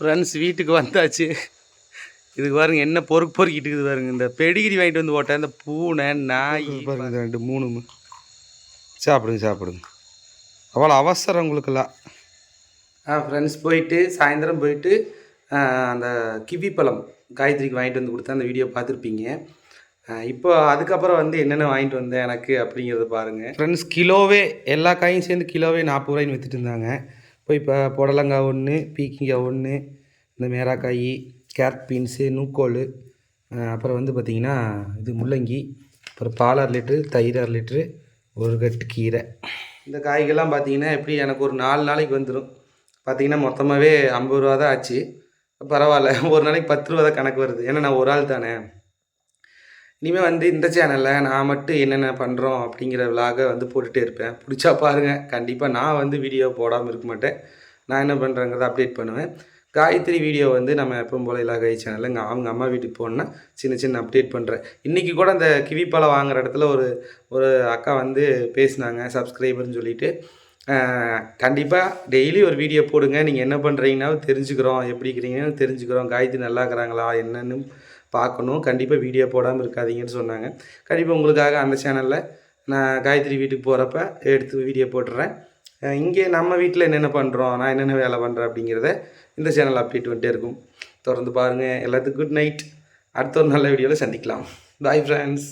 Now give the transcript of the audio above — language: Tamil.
ஃப்ரெண்ட்ஸ் வீட்டுக்கு வந்தாச்சு. இதுக்கு பாருங்க என்ன பொறுக்கு பொறுக்கிட்டு இருக்குது பாருங்க. இந்த பெடிகிரி வாங்கிட்டு வந்து போட்டேன் இந்த பூனை நாய் பாருங்க ரெண்டு மூணு. சாப்பிடுங்க சாப்பிடுங்க. அவ்வளோ அவசரம் உங்களுக்கெல்லாம். ஆ ஃப்ரெண்ட்ஸ் போயிட்டு சாயந்தரம் போயிட்டு அந்த கிவி பழம் காயத்ரிக்கு வாங்கிட்டு வந்து கொடுத்தேன். அந்த வீடியோ பார்த்துருப்பீங்க. இப்போ அதுக்கப்புறம் வந்து என்னென்ன வாங்கிட்டு வந்தேன் எனக்கு அப்படிங்கிறத பாருங்கள் ஃப்ரெண்ட்ஸ் கிலோவே எல்லா காயும் சேர்ந்து கிலோவே நாற்பது ரூபாய்ன்னு விற்றுட்டு இருந்தாங்க. இப்போ இப்போ புடலங்காய் ஒன்று பீக்கிங்காய் ஒன்று இந்த மேராக்காய் கேரட் பீன்ஸு நூக்கோல் அப்புறம் வந்து பார்த்திங்கன்னா இது முள்ளங்கி அப்புறம் பால் அரை லிட்ரு தயிர் அரை லிட்ரு ஒரு கட்டு கீரை. இந்த காய்கள்லாம் பார்த்திங்கன்னா எப்படி எனக்கு ஒரு நாலு நாளைக்கு வந்துடும் பார்த்திங்கன்னா மொத்தமாகவே ஐம்பது ரூபா தான் ஆச்சு. பரவாயில்ல ஒரு நாளைக்கு பத்து ரூபா தான் கணக்கு வருது. ஏன்னா நான் ஒரு ஆள் தானே. இனிமேல் வந்து இந்த சேனலில் நான் மட்டும் என்னென்ன பண்ணுறோம் அப்படிங்கிற விலாகை வந்து போட்டுகிட்டே இருப்பேன். பிடிச்சா பாருங்கள் கண்டிப்பாக நான் வந்து வீடியோ போடாமல் இருக்க மாட்டேன். நான் என்ன பண்ணுறேங்கிறத அப்டேட் பண்ணுவேன். காயத்ரி வீடியோ வந்து நம்ம எப்பவும் போல இலாகை சேனலில் இங்கே அவங்க அம்மா வீட்டுக்கு போனேன்னா சின்ன சின்ன அப்டேட் பண்ணுறேன் இன்றைக்கி கூட அந்த கிவி பழம் வாங்குற இடத்துல ஒரு ஒரு அக்கா வந்து பேசினாங்க சப்ஸ்கிரைபர்னு சொல்லிவிட்டு கண்டிப்பாக டெய்லி ஒரு வீடியோ போடுங்க. நீங்கள் என்ன பண்ணுறீங்கன்னா தெரிஞ்சுக்கிறோம். எப்படி இருக்கிறீங்கன்னு தெரிஞ்சுக்கிறோம். காயத்ரி நல்லா இருக்கிறாங்களா? என்னன்னு பார்க்கணும். கண்டிப்பாக வீடியோ போடாமல் இருக்காதீங்கன்னு சொன்னாங்க. கண்டிப்பாக உங்களுக்காக அந்த சேனலில் நான் காயத்ரி வீட்டுக்கு போகிறப்ப எடுத்து வீடியோ போட்டுறேன். இங்கே நம்ம வீட்டில் என்னென்ன பண்ணுறோம் நான் என்னென்ன வேலை பண்ணுறேன் அப்படிங்கிறத இந்த சேனல் அப்டேட் வந்துட்டே இருக்கும். தொடர்ந்து பாருங்கள் எல்லாத்துக்கும் குட் நைட் அடுத்த ஒரு நல்ல வீடியோவில் சந்திக்கலாம். Bye friends